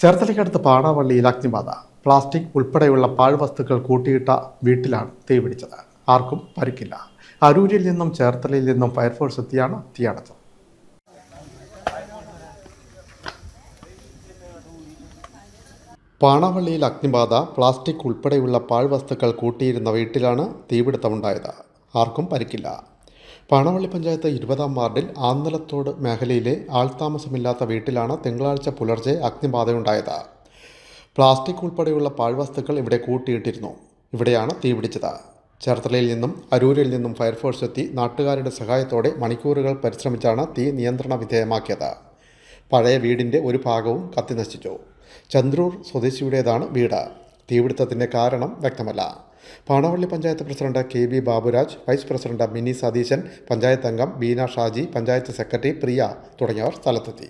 ചേർത്തലയ്ക്കടുത്ത് പാണാവള്ളിയിൽ അഗ്നിബാധ. Plastic ഉൾപ്പെടെയുള്ള പാഴ്വസ്തുക്കൾ കൂട്ടിയിട്ട വീട്ടിലാണ് തീപിടിച്ചത് ആർക്കും പരിക്കില്ല. അരൂരിൽ നിന്നും ചേർത്തലയിൽ നിന്നും ഫയർഫോഴ്സ് എത്തിയാണ് തീ തീയണച്ചത് പാണവള്ളിയിൽ അഗ്നിബാധ പ്ലാസ്റ്റിക് ഉൾപ്പെടെയുള്ള പാഴ്വസ്തുക്കൾ കൂട്ടിയിരുന്ന വീട്ടിലാണ് തീപിടുത്തമുണ്ടായത്. ആർക്കും പരിക്കില്ല. പാണാവള്ളി പഞ്ചായത്ത് ഇരുപതാം വാർഡിൽ ആന്തലത്തോട് മേഖലയിലെ ആൾതാമസമില്ലാത്ത വീട്ടിലാണ് തിങ്കളാഴ്ച പുലർച്ചെ അഗ്നിബാധയുണ്ടായത്. പ്ലാസ്റ്റിക് ഉൾപ്പെടെയുള്ള പാഴ്വസ്തുക്കൾ ഇവിടെ കൂട്ടിയിട്ടിരുന്നു. ഇവിടെയാണ് തീപിടിച്ചത് ചേർത്തലയിൽ നിന്നും അരൂരിൽ നിന്നും ഫയർഫോഴ്സ് എത്തി നാട്ടുകാരുടെ സഹായത്തോടെ മണിക്കൂറുകൾ പരിശ്രമിച്ചാണ് തീ നിയന്ത്രണ വിധേയമാക്കിയത്. പഴയ വീടിന്റെ ഒരു ഭാഗവും കത്തിനശിച്ചു. ചന്ദ്രൂർ സ്വദേശിയുടേതാണ് വീട്. തീപിടുത്തത്തിന്റെ കാരണം വ്യക്തമല്ല. Panavally panchayat president K B Baburaj vice president Mini Satheesan panchayat അംഗം ബീന ഷാജി പഞ്ചായത്ത് സെക്രട്ടറി പ്രിയ തുടങ്ങിയവർ സ്ഥലത്തെത്തി.